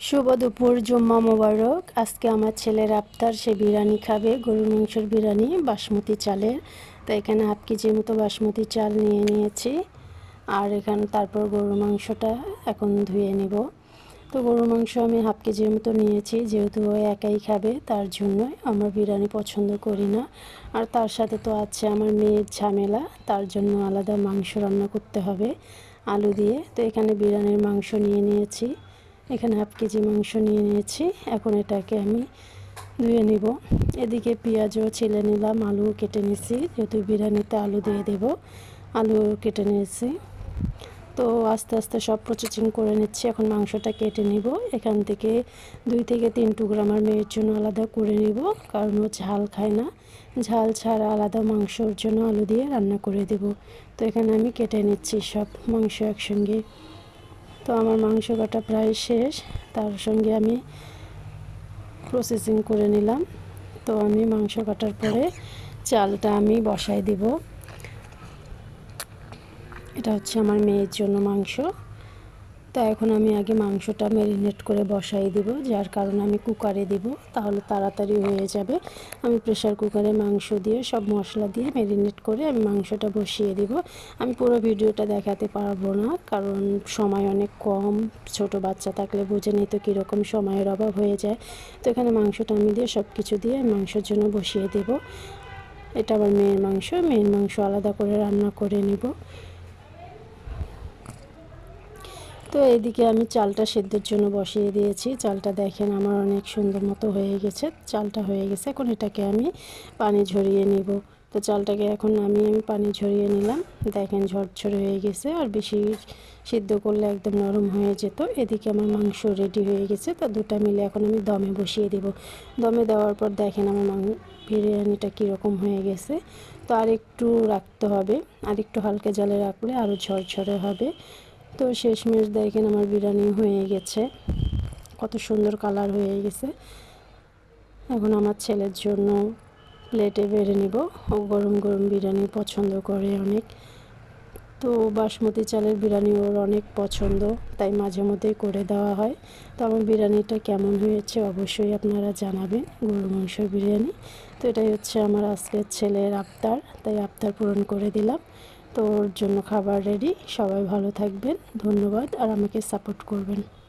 শুভ দুপুর, জুম্মা মোবারক। আজকে আমার ছেলের আফতার, সে বিরিয়ানি খাবে, গরুর মাংসের বিরিয়ানি, বাসমতি চালের। তো এখানে হাফ কেজির মতো বাসমতি চাল নিয়ে নিয়েছি। আর এখানে তারপর গরুর মাংসটা এখন ধুয়ে নিব। তো গরুর মাংস আমি হাফ কেজির মতো নিয়েছি, যেহেতু ও একাই খাবে, তার জন্য আমার বিরিয়ানি পছন্দ করি না। আর তার সাথে তো আছে আমার মেয়ের ঝামেলা, তার জন্য আলাদা মাংস রান্না করতে হবে, আলু দিয়ে। তো এখানে বিরিয়ানির মাংস নিয়ে নিয়েছি। এখানে হাফ কেজি মাংস নিয়ে নিয়েছি। এখন এটাকে আমি ধুয়ে নিব। এদিকে পেঁয়াজও ছেলে নিলাম আলু কেটে নিয়েছি যেহেতু বিরিয়ানিতে আলু দিয়ে দেব আলু কেটে নিয়েছি। তো আস্তে আস্তে সব প্রসেসিং করে নিচ্ছি। এখন মাংসটা কেটে নিব। এখান থেকে দুই থেকে তিন টুকরো আমার মেয়ের জন্য আলাদা করে নিব। কারণ ও ঝাল খায় না। ঝাল ছাড়া আলাদা মাংসর জন্য আলু দিয়ে রান্না করে দেব। তো এখানে আমি কেটে নিচ্ছি সব মাংস একসঙ্গে। তো আমার মাংস কাটা প্রায় শেষ। তার সঙ্গে আমি প্রসেসিং করে নিলাম। তো আমি মাংস কাটার পরে চালটা আমি বসাই দিব। এটা হচ্ছে আমার মেয়ের জন্য মাংস। তো এখন আমি আগে মাংসটা ম্যারিনেট করে বসাই দিব, যার কারণে আমি কুকারে দিব, তাহলে তাড়াতাড়ি হয়ে যাবে। আমি প্রেশার কুকারে মাংস দিয়ে সব মশলা দিয়ে ম্যারিনেট করে আমি মাংসটা বসিয়ে দিব। আমি পুরো ভিডিওটা দেখাতে পারব না, কারণ সময় অনেক কম, ছোট বাচ্চা থাকলে বুঝে নিই তো কীরকম সময়ের অভাব হয়ে যায়। তো এখানে মাংসটা আমি দিয়ে সব কিছু দিয়ে মাংসের জন্য বসিয়ে দেব। এটা আবার মেয়ের মাংস মেয়ের মাংস আলাদা করে রান্না করে নিব। তো এদিকে আমি চালটা সেদ্ধের জন্য বসিয়ে দিয়েছি। চালটা দেখেন আমার অনেক সুন্দর মতো হয়ে গেছে। চালটা হয়ে গেছে, এখন এটাকে আমি পানি ঝরিয়ে নিব। তো চালটাকে এখন আমি আমি পানি ঝরিয়ে নিলাম। দেখেন ঝরঝর হয়ে গেছে আর বেশি সিদ্ধ করলে একদম নরম হয়ে যেত। এদিকে আমার মাংস রেডি হয়ে গেছে, তা দুটা মিলে এখন আমি দমে বসিয়ে দিব। দমে দেওয়ার পর দেখেন আমার মাংস বিরিয়ানিটা কীরকম হয়ে গেছে। তো আর একটু রাখতে হবে। আর একটু হালকা জলে রাখলে আরও ঝরঝরে হবে। তো শেষমেশ দেখেন আমার বিরিয়ানি হয়ে গেছে। কত সুন্দর কালার হয়ে গেছে। এখন আমার ছেলের জন্য প্লেটে বেড়ে নিব। ও গরম গরম বিরিয়ানি পছন্দ করে অনেক। তো বাসমতি চালের বিরিয়ানি ওর অনেক পছন্দ, তাই মাঝে মধ্যেই করে দেওয়া হয়। তো আমার বিরিয়ানিটা কেমন হয়েছে অবশ্যই আপনারা জানাবেন গরু মাংসের বিরিয়ানি। তো এটাই হচ্ছে আমার আজকের ছেলের আবতার তাই আবতার পূরণ করে দিলাম। তো ওর জন্য খাবার রেডি সবাই ভালো থাকবেন ধন্যবাদ আর আমাকে সাপোর্ট করবেন।